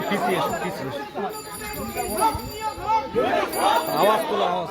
পিছিয়ে এসো পিছিয়ে আওয়াজ তোলো আওয়াজ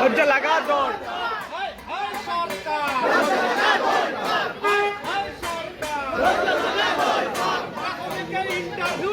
ধৈর্য লাগা দৌড় ইন্টারভিউ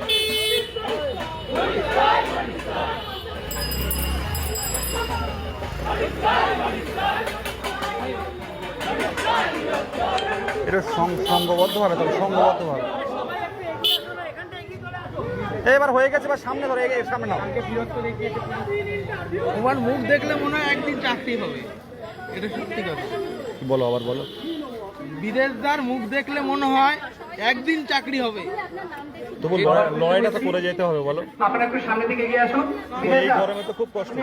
এটা সংঘবদ্ধভাবে তবে সংঘবদ্ধভাবে এবার হয়ে গেছে এবার সামনে ধরো সামনে নাও। তোমার মুখ দেখলে মনে হয় একদিন চাকরি হবে এটা সত্যি কথা। বলো আবার বলো। বিদেশদার মুখ দেখলে মনে হয় একদিন চাকরি হবে। তবু লড়াই- লড়াইটা তো করে যেতে হবে বলো। আপনারা একটু সামনের দিকে এগিয়ে আসুন। এই গরমে তো খুব কষ্ট।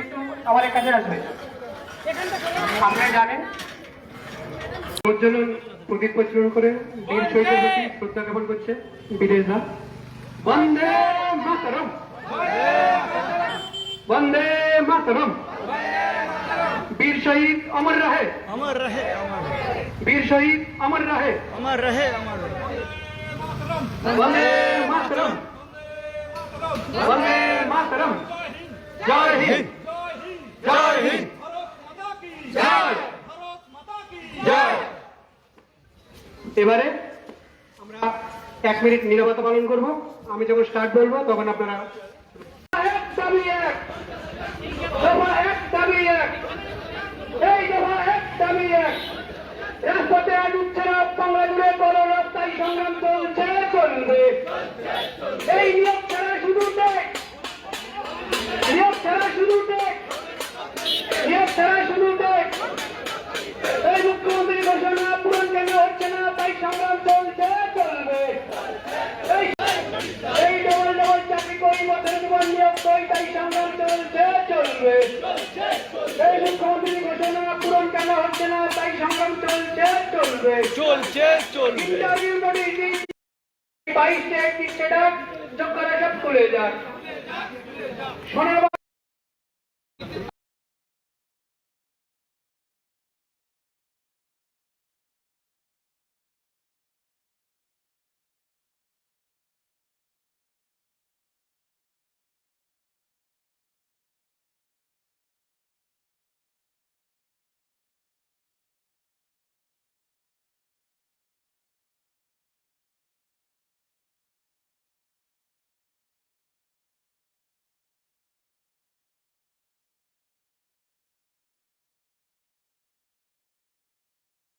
আমার কাছে আসবে। সামনে জানেন প্রদীপ প্রজ্বলন করে বীর শহীদের প্রতি শ্রদ্ধা জ্ঞাপন করছে বিদেশ না বন্দে মাতরম! বন্দে মাতরম! বীর শহীদ অমর রাহে। আমার রহে বীর শহীদ অমর রাহে। অমর রহে আমার বন্দে মাতরম! বন্দে মাতরম! জয় হিন্দ জয় হিন্দ জয় জয় এবারে আমরা এক মিনিট নিরবতা পালন করব। আমি যখন স্টার্ট বলব, তখন আপনারা এক এক এই দফা সংগ্রাম চলছে চলবে এই নিয়োগ এই মুখ্যমন্ত্রী ঘোষণা হচ্ছে না তাই সংগ্রাম চলছে, চলবে। চলছে চলবে ইন্টারভিউ নোটিশ বাইশে একটি সেটা যোগ্যরা সব খুলে যাক